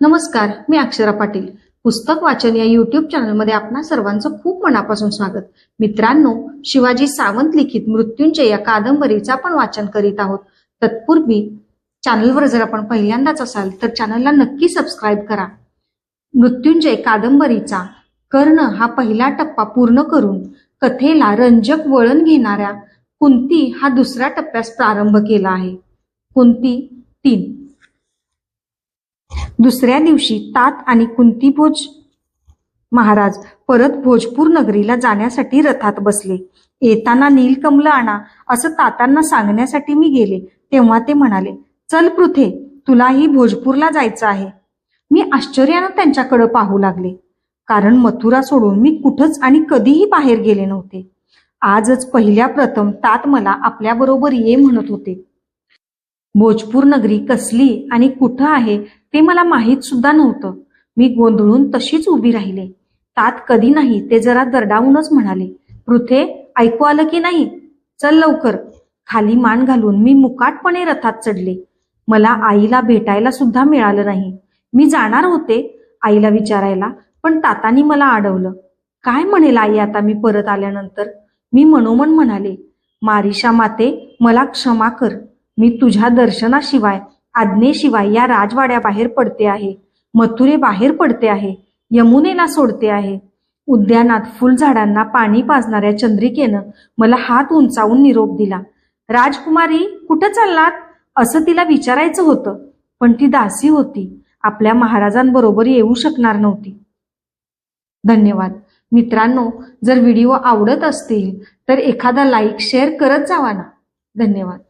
नमस्कार मी अक्षरा पाटील. पुस्तक वाचन या युट्यूब चॅनलमध्ये आपणा सर्वांचं खूप मनापासून स्वागत. मित्रांनो शिवाजी सावंत लिखित मृत्युंजय या कादंबरीचं आपण वाचन करीत आहोत. तत्पूर्वी चॅनलवर जर आपण पहिल्यांदाच असाल तर चॅनलला नक्की सबस्क्राईब करा. मृत्युंजय कादंबरीचा कर्ण हा पहिला टप्पा पूर्ण करून कथेला रंजक वळण घेणाऱ्या कुंती हा दुसऱ्या टप्प्यास प्रारंभ केला आहे. कुंती तीन. दुसऱ्या दिवशी तात आणि कुंतीभोज महाराज परत भोजपूर नगरीला जाण्यासाठी रथात बसले. येताना नीलकमल आणा असं तातांना सांगण्यासाठी मी गेले तेव्हा ते म्हणाले चल पृथे तुलाही भोजपूरला जायचं आहे. मी आश्चर्यानं त्यांच्याकडे पाहू लागले. कारण मथुरा सोडून मी कुठंच आणि कधीही बाहेर गेले नव्हते. आजच पहिल्या प्रथम तात मला आपल्याबरोबर ये म्हणत होते. भोजपूर नगरी कसली आणि कुठं आहे ते मला माहीत सुद्धा नव्हतं. मी गोंधळून तशीच उभी राहिले. तात कधी नाही ते जरा दरडावूनच म्हणाले पृथे ऐकू आलं की नाही? चल लवकर. खाली मान घालून मी मुकाटपणे रथात चढले. मला आईला भेटायला सुद्धा मिळालं नाही. मी जाणार होते आईला विचारायला पण तातानी मला अडवलं काय म्हणेल आई आता मी परत आल्यानंतर? मी मनोमन म्हणाले मारिशा माते मला क्षमा कर. मी तुझ्या दर्शनाशिवाय आज्ञेशिवाय या राजवाड्या बाहेर पडते आहे मथुरे बाहेर पडते आहे यमुनेला सोडते आहे. उद्यानात फुलझाडांना पाणी पाजणाऱ्या चंद्रिकेनं मला हात उंचावून निरोप दिला. राजकुमारी कुठं चाललात? असं तिला विचारायचं होतं पण ती दासी होती. आपल्या महाराजांबरोबर येऊ शकणार नव्हती. धन्यवाद. मित्रांनो जर व्हिडिओ आवडत असतील तर एखादा लाईक शेअर करत जावा ना. धन्यवाद.